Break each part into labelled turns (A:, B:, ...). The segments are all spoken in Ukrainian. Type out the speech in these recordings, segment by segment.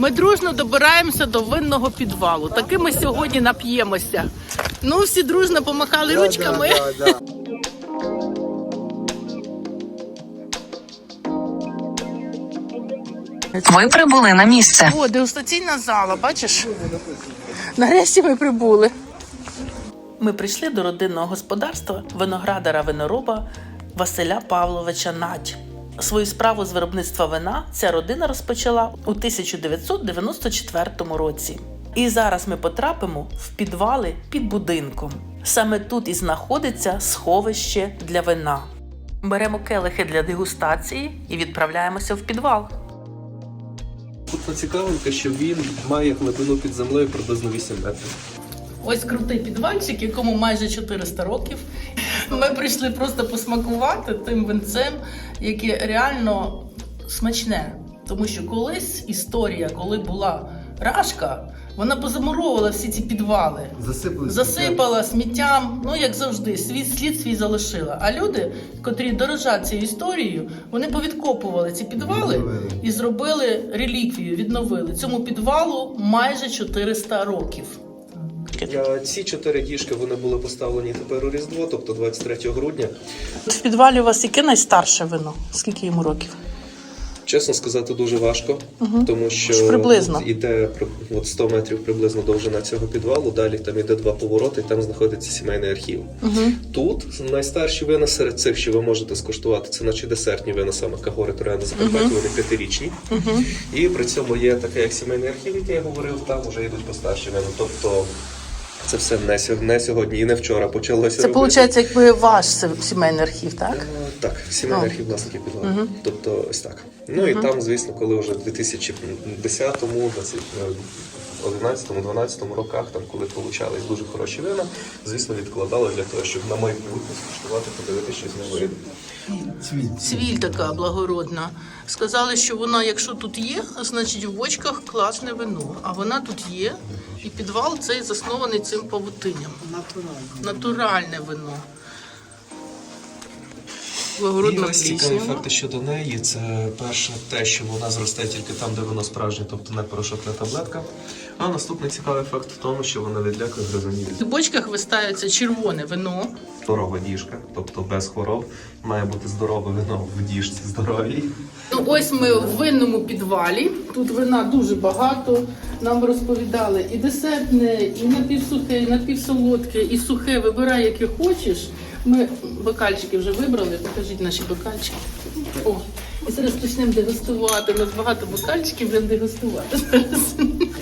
A: Ми дружно добираємося до винного підвалу. Таки ми сьогодні нап'ємося. Ну, всі дружно помахали ручками.
B: Ви прибули на місце.
A: О, дегустаційна зала, бачиш? Нарешті ми прибули. Ми прийшли до родинного господарства виноградара винороба Василя Павловича Надь. Свою справу з виробництва вина ця родина розпочала у 1994 році. І зараз ми потрапимо в підвали під будинком. Саме тут і знаходиться сховище для вина. Беремо келихи для дегустації і відправляємося в підвал.
C: Тут цікавинка, що він має глибину під землею приблизно 8 метрів.
A: Ось крутий підвальчик, якому майже 400 років. Ми прийшли просто посмакувати тим винцем, яке реально смачне. Тому що колись історія, коли була рашка, вона позамуровувала всі ці підвали.
D: Засипали
A: Засипала сміттям, ну як завжди, свій слід свій залишила. А люди, котрі дорожать цією історією, вони повідкопували ці підвали
D: Відновили.
A: і зробили реліквію, відновили цьому підвалу майже 400 років.
C: Е, Ці чотири діжки вони були поставлені тепер у Різдво, тобто 23 грудня.
A: В підвалі у вас яке найстарше вино? Скільки йому років?
C: Чесно сказати, дуже важко, тому що
A: приблизно.
C: іде от 100 метрів приблизно довжина цього підвалу. Далі там іде два повороти, і там знаходиться сімейний архів. Тут найстарші вина серед цих, що ви можете скуштувати, це наче десертні вина, саме Кагори Турена Закарпаття, вони п'ятирічні. І при цьому є таке, як сімейний архів, який я говорив, там вже йдуть постарші вина. Тобто це все не, сьо- не сьогодні і не вчора почалося.
A: Це
C: робити.
A: виходить, якби ваш сімейний архів, так?
C: Е, Так, сімейний архів власників підвалу. Тобто ось так. Ну і там, звісно, коли вже в 2010-му, 11-му, 12-му роках, там, коли получались дуже хороші вина, звісно, відкладали для того, щоб на майбутнє скуштувати, подивитися, що з нього вийде.
D: Цвіт.
A: Цвіль така благородна. Сказали, що вона, якщо тут є, значить в бочках класне вино. А вона тут є, і підвал цей заснований цим павутинням. Натуральне. Натуральне вино.
C: І
A: Благородна
C: ось цікаві факти щодо неї. Це перше те, що вона зросте тільки там, де воно справжнє, тобто не порошок, не таблетка. А наступний цікавий факт в тому, що вона відлякує гризунів.
A: В бочках вистається червоне вино.
C: Здорова діжка, тобто без хвороб. Має бути здорове вино в діжці здоровій.
A: Ну, ось ми в винному підвалі. Тут вина дуже багато. Нам розповідали і десертне, і напівсухе, і напівсолодке, і сухе. Вибирай, яке хочеш. Ми бокальчики вже вибрали. Покажіть наші бокальчики. О, і зараз почнемо дегустувати. У нас багато бокальчиків, будемо дегустувати. зараз.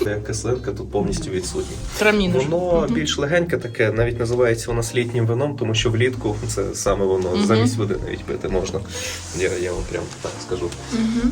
C: Як кислинка тут повністю відсутня.
A: Траміни.
C: Воно більш легеньке таке, навіть називається воно літнім вином, тому що влітку це саме воно замість води навіть пити можна. Я, я вам прям так скажу.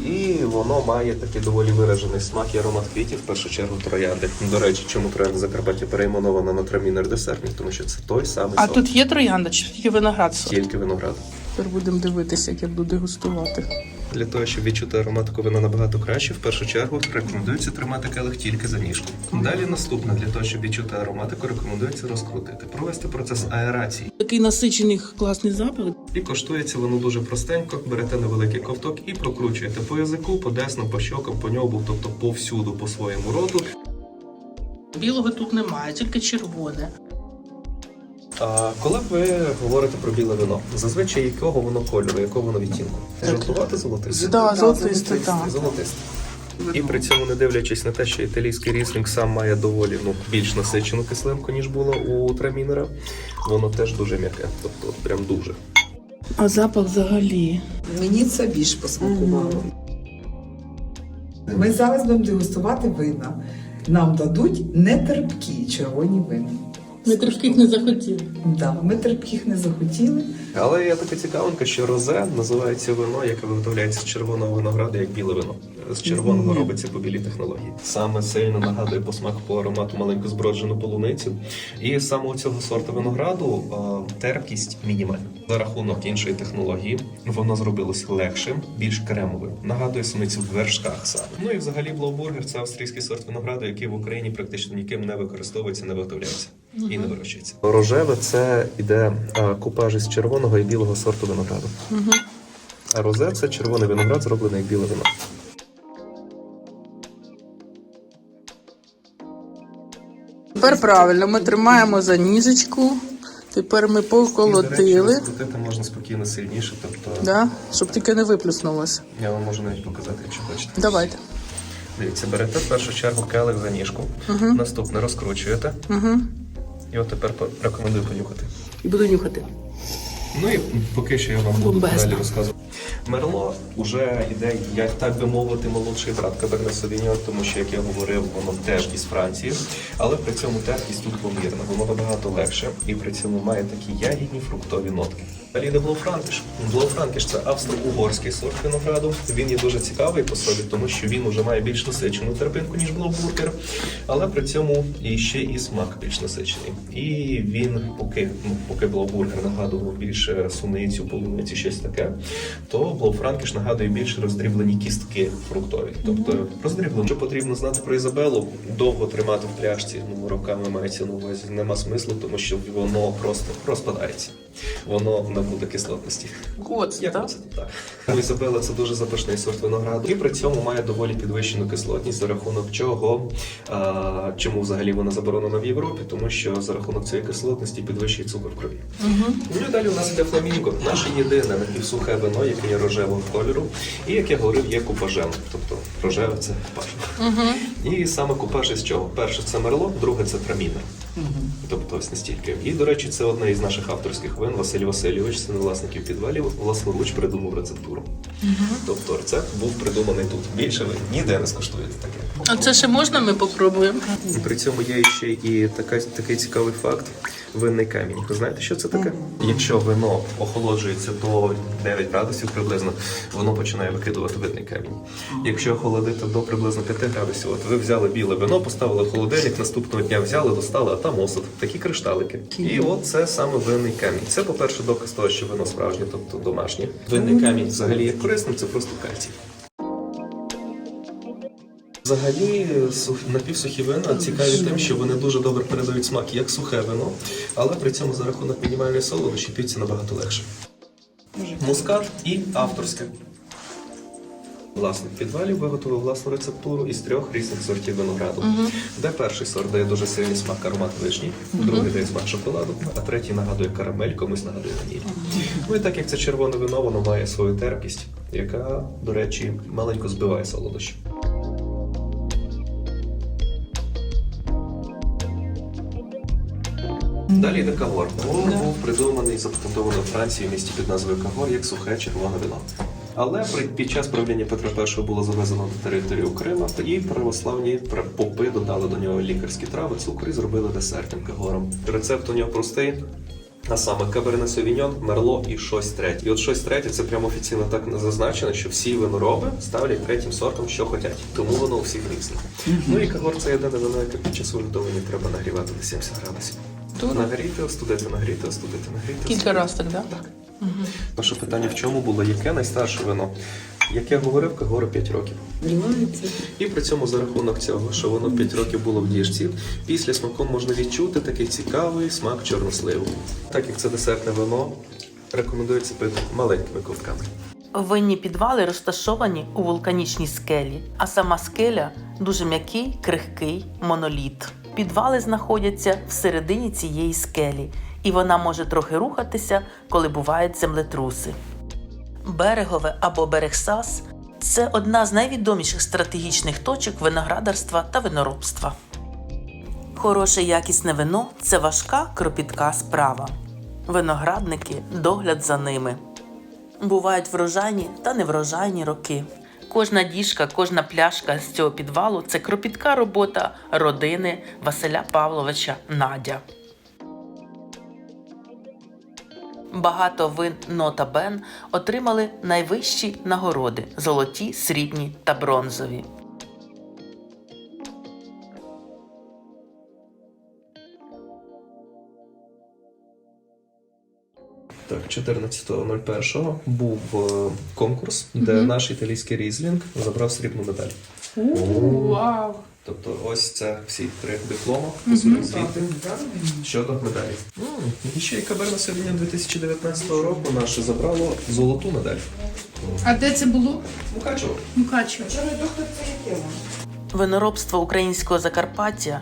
C: І воно має такий доволі виражений смак і аромат квітів, в першу чергу троянди. До речі, чому троянда Закарпаття перейменована на трамінер десертник, тому що це той самий
A: А
C: сорт,
A: тут є троянда чи тільки виноград?
C: тільки виноград.
A: Тепер будемо дивитися, як я буду дегустувати.
C: Для того, щоб відчути ароматику вина набагато краще, в першу чергу рекомендується тримати келих тільки за ніжку. Далі наступне, для того, щоб відчути ароматику, рекомендується розкрутити, провести процес аерації.
A: Такий насичений класний запах.
C: І коштується воно дуже простенько. Берете невеликий ковток і прокручуєте по язику, по десну, по щокам, по ньобу, тобто повсюду по своєму роту.
A: Білого тут немає, тільки червоне.
C: А коли ви говорите про біле вино, зазвичай якого воно кольору, якого воно відтінку? Жовтувати золотисте?
A: Да, золотисте, так.
C: Золотисте. І при цьому, не дивлячись на те, що італійський ріслінг сам має доволі ну, більш насичену кислинку, ніж було у трамінера, воно теж дуже м'яке, тобто от прям дуже.
A: А запах взагалі.
E: Мені це більш посмакувало. Ми зараз будемо дегустувати вина. Нам дадуть нетерпкі червоні вина.
A: Ми трошки їх не захотіли.
E: Да, ми терпких не захотіли.
C: Але є така цікавинка, що розе називається вино, яке виготовляється з червоного винограду, як біле вино. З червоного робиться по білій технології. Саме сильно нагадує по смаку по аромату маленьку зброджену полуницю. І саме у цього сорту винограду е, терпкість мінімальна. За рахунок іншої технології воно зробилось легшим, більш кремовим. Нагадує суницю в вершках саме. Ну і взагалі блоубургер це австрійський сорт винограду, який в Україні практично ніким не використовується, не виготовляється і не вирощується. Рожеве це іде е, купаж із червоного і білого сорту винограду. А розе це червоний виноград, зроблений як біле вино.
A: Тепер правильно, ми тримаємо за ніжечку. Тепер ми
C: І, до речі,
A: поколотили,
C: розкрутити можна спокійно сильніше, тобто
A: да? щоб тільки не виплюснулося.
C: я вам можу навіть показати, якщо хочете.
A: Давайте.
C: Дивіться, берете в першу чергу келих за ніжку, наступне розкручуєте.
A: Угу.
C: От тепер рекомендую понюхати.
A: І буду нюхати.
C: Ну і поки що я вам буду далі розказувати. Мерло вже йде, як так би мовити, молодший брат Каберне Совіньон, тому що, як я говорив, воно теж із Франції, але при цьому терпкість тут помірна, воно набагато легше і при цьому має такі ягідні фруктові нотки. Йде Блоуфранкіш. Блоуфранкіш це австро-угорський сорт винограду. Він є дуже цікавий по собі, тому що він уже має більш насичену терпинку, ніж Блоубургер, але при цьому і ще і смак більш насичений. І він, поки, ну, поки Блоубургер нагадував більше суницю, полуниці, щось таке, то Блоуфранкіш нагадує більше роздріблені кістки фруктові. Тобто роздріблені. Що потрібно знати про Ізабелу, довго тримати в пляшці, ну роками мається на увазі, нема смислу, тому що воно просто розпадається. Воно набуде кислотності.
A: Коц,
C: Як
A: так?
C: це так? Ізабела це дуже запашний сорт винограду, і при цьому має доволі підвищену кислотність за рахунок чого. А, чому взагалі вона заборонена в Європі? Тому що за рахунок цієї кислотності підвищує цукор в крові.
A: Угу.
C: Ну і далі у нас йде фламінго, наше єдине напівсухе вино, яке є рожевого кольору, і як я говорив, є купажем. Тобто рожеве це купаж.
A: Угу.
C: І саме купаж із чого? Перше це мерло, друге це трамінер. Тобто ось настільки. І, до речі, це одне із наших авторських вин. Василь Васильович, син власників підвалів, власноруч придумав рецептуру. Тобто рецепт був придуманий тут. Більше ви ніде не скуштуєте таке.
A: А це ще можна ми попробуємо?
C: І При цьому є ще і така, такий цікавий факт. Винний камінь. Ви знаєте, що це таке? Якщо вино охолоджується до 9 градусів приблизно, воно починає викидувати винний камінь. Якщо охолодити до приблизно 5 градусів, от ви взяли біле вино, поставили в холодильник, наступного дня взяли, достали, а там осад, такі кришталики. І от це саме винний камінь. Це, по-перше, доказ того, що вино справжнє, тобто домашнє. Винний камінь взагалі є корисним, це просто кальцій. Взагалі, напівсухі вина цікаві тим, що вони дуже добре передають смак як сухе вино, але при цьому за рахунок мінімальної солодощі піться набагато легше. Мускат і авторське. Власник підвалів виготовив власну рецептуру із трьох різних сортів винограду. Де перший сорт дає дуже сильний смак аромат вишні, другий дає смак шоколаду, а третій нагадує карамель, комусь нагадує ваніль. Ну і так як це червоне вино, воно має свою терпкість, яка, до речі, маленько збиває солодощі. Далі йде кагор. Він був придуманий, і запатентований у Франції в місті під назвою Кагор як сухе червоне вино. Але під час правління Петра І було завезено на територію Крима, і православні попи додали до нього лікарські трави, цукор і зробили десертним кагором. Рецепт у нього простий. А саме Каберне Совіньон, Мерло і щось третє. І от щось третє це прямо офіційно так зазначено, що всі винороби ставлять третім сортом, що хочуть. Тому воно у всіх різне. Ну і кагор це єдине вино, яке під час виготовлення треба нагрівати до 70 градусів. Нагріти, остудити, нагріти, остудити, нагріти.
A: Кілька разів так, да?
C: Так. Ваше питання в чому було? Яке найстарше вино? Як я говорив, Кагору 5 років. І при цьому за рахунок цього, що воно 5 років було в діжці, після смаком можна відчути такий цікавий смак чорносливу. Так як це десертне вино, рекомендується пити маленькими ковтками.
A: Винні підвали розташовані у вулканічній скелі, а сама скеля дуже м'який, крихкий моноліт. Підвали знаходяться всередині цієї скелі, і вона може трохи рухатися, коли бувають землетруси. Берегове або Берегсас це одна з найвідоміших стратегічних точок виноградарства та виноробства. Хороше якісне вино це важка кропітка справа. Виноградники догляд за ними. Бувають врожайні та неврожайні роки. Кожна діжка, кожна пляшка з цього підвалу це кропітка робота родини Василя Павловича Надя. Багато вин Нота Бен отримали найвищі нагороди золоті, срібні та бронзові.
C: 14.01 був е, конкурс, де наш італійський різлінг забрав срібну медаль.
A: Вау!
C: Тобто ось це всі три диплома, mm звіти щодо медалей. М, І ще й Каберна Совіння 2019 року наше забрало золоту медаль.
D: А де це було?
C: Мукачево.
D: Мукачево.
A: Виноробство українського Закарпаття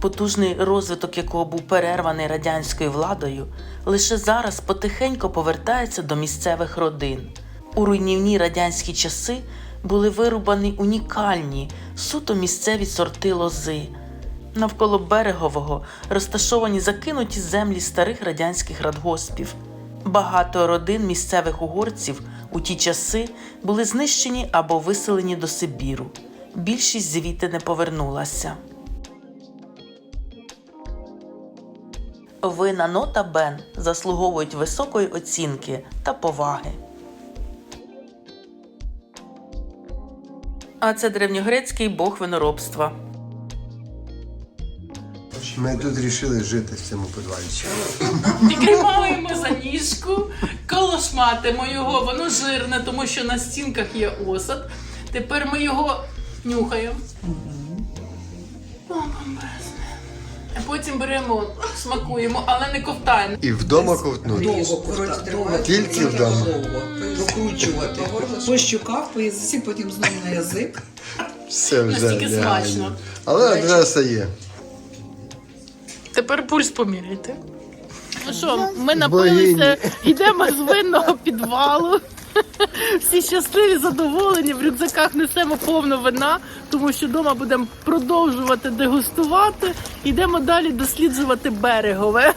A: потужний розвиток якого був перерваний радянською владою, лише зараз потихеньку повертається до місцевих родин. У руйнівні радянські часи були вирубані унікальні, суто місцеві сорти лози. Навколо берегового розташовані закинуті землі старих радянських радгоспів. Багато родин місцевих угорців у ті часи були знищені або виселені до Сибіру. Більшість звідти не повернулася. Вина нота Бен заслуговують високої оцінки та поваги. А це древньогрецький бог виноробства.
F: Ми тут вирішили жити в цьому підвальчі.
A: Тримаємо за ніжку, колошматимо його, воно жирне, тому що на стінках є осад. Тепер ми його нюхаємо. О, бомбезне. А потім беремо, смакуємо, але не ковтаємо.
F: І вдома ковтнути.
E: Довго ковтати.
F: Тільки вдома.
E: Довго. Прокручувати. По щуках, по язиці, потім знову на язик.
F: Все вже.
A: Настільки
F: реально.
A: смачно.
F: Але адреса є.
A: Тепер пульс поміряйте. Ну що, ми напилися, йдемо з винного підвалу. Всі щасливі, задоволені, в рюкзаках несемо повно вина, тому що вдома будемо продовжувати дегустувати. Йдемо далі досліджувати берегове.